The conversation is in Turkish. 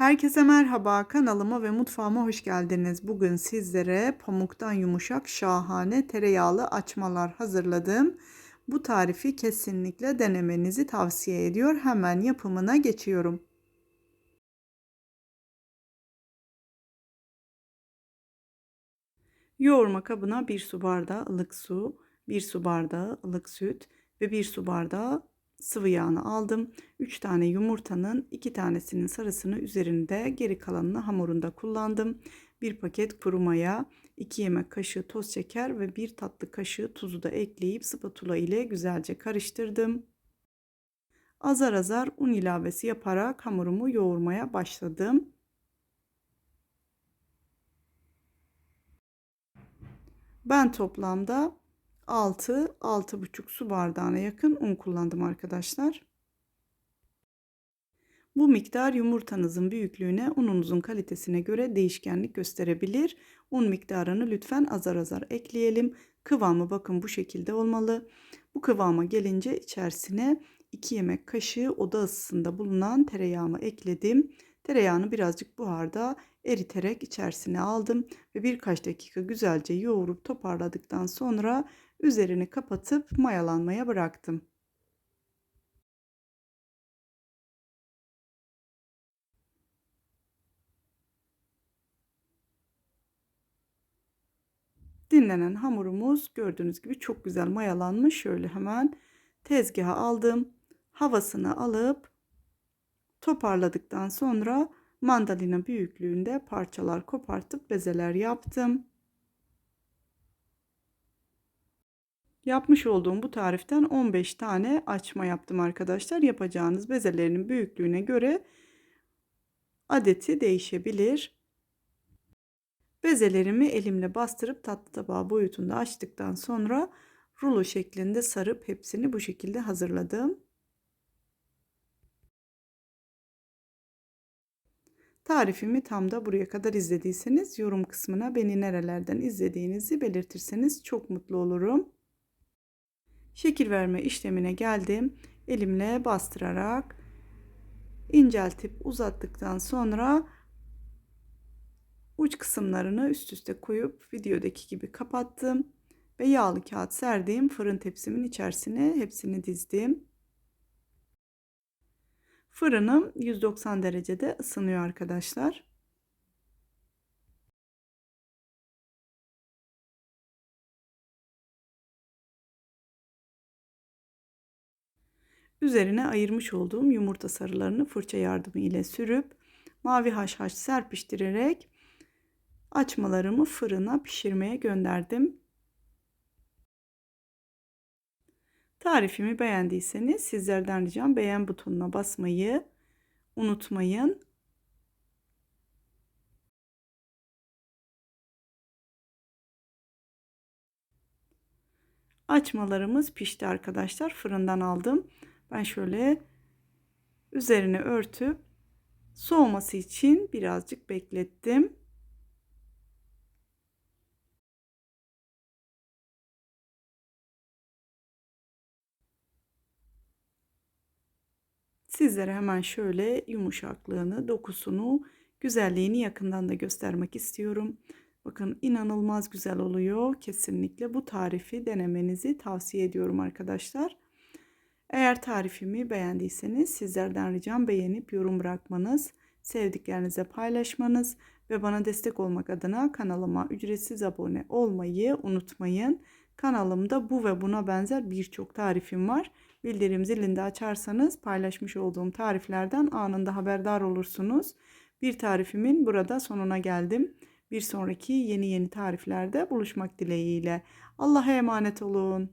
Herkese merhaba kanalıma ve mutfağıma hoş geldiniz. Bugün sizlere pamuktan yumuşak şahane tereyağlı açmalar hazırladım. Bu tarifi kesinlikle denemenizi tavsiye ediyor. Hemen yapımına geçiyorum. Yoğurma kabına 1 su bardağı ılık su, 1 su bardağı ılık süt ve 1 su bardağı sıvı yağını aldım. 3 tane yumurtanın 2 tanesinin sarısını üzerinde geri kalanını hamurunda kullandım. 1 paket kuru maya, 2 yemek kaşığı toz şeker ve 1 tatlı kaşığı tuzu da ekleyip spatula ile güzelce karıştırdım. Azar azar un ilavesi yaparak hamurumu yoğurmaya başladım. Ben toplamda 6-6,5 su bardağına yakın un kullandım arkadaşlar. Bu miktar yumurtanızın büyüklüğüne, ununuzun kalitesine göre değişkenlik gösterebilir. Un miktarını lütfen azar azar ekleyelim. Kıvamı bakın bu şekilde olmalı. Bu kıvama gelince içerisine 2 yemek kaşığı oda ısısında bulunan tereyağımı ekledim. Tereyağını birazcık buharda eriterek içerisine aldım ve birkaç dakika güzelce yoğurup toparladıktan sonra üzerini kapatıp mayalanmaya bıraktım. Dinlenen hamurumuz gördüğünüz gibi çok güzel mayalanmış. Şöyle hemen tezgaha aldım. Havasını alıp toparladıktan sonra mandalina büyüklüğünde parçalar kopartıp bezeler yaptım. Yapmış olduğum bu tariften 15 tane açma yaptım arkadaşlar. Yapacağınız bezelerinin büyüklüğüne göre adeti değişebilir. Bezelerimi elimle bastırıp tatlı tabağı boyutunda açtıktan sonra rulo şeklinde sarıp hepsini bu şekilde hazırladım. Tarifimi tam da buraya kadar izlediyseniz yorum kısmına beni nerelerden izlediğinizi belirtirseniz çok mutlu olurum. Şekil verme işlemine geldim. Elimle bastırarak inceltip uzattıktan sonra uç kısımlarını üst üste koyup videodaki gibi kapattım ve yağlı kağıt serdiğim fırın tepsimin içerisine hepsini dizdim. Fırınım 190 derecede ısınıyor arkadaşlar. Üzerine ayırmış olduğum yumurta sarılarını fırça yardımı ile sürüp mavi haşhaş serpiştirerek açmalarımı fırına pişirmeye gönderdim. Tarifimi beğendiyseniz sizlerden ricam beğen butonuna basmayı unutmayın. Açmalarımız pişti arkadaşlar. Fırından aldım. Ben şöyle üzerine örtüp soğuması için birazcık beklettim. Sizlere hemen şöyle yumuşaklığını, dokusunu, güzelliğini yakından da göstermek istiyorum. Bakın inanılmaz güzel oluyor. Kesinlikle bu tarifi denemenizi tavsiye ediyorum arkadaşlar. Eğer tarifimi beğendiyseniz sizlerden ricam beğenip yorum bırakmanız, sevdiklerinize paylaşmanız ve bana destek olmak adına kanalıma ücretsiz abone olmayı unutmayın. Kanalımda bu ve buna benzer birçok tarifim var. Bildirim zilini açarsanız paylaşmış olduğum tariflerden anında haberdar olursunuz. Bir tarifimin burada sonuna geldim. Bir sonraki yeni yeni tariflerde buluşmak dileğiyle. Allah'a emanet olun.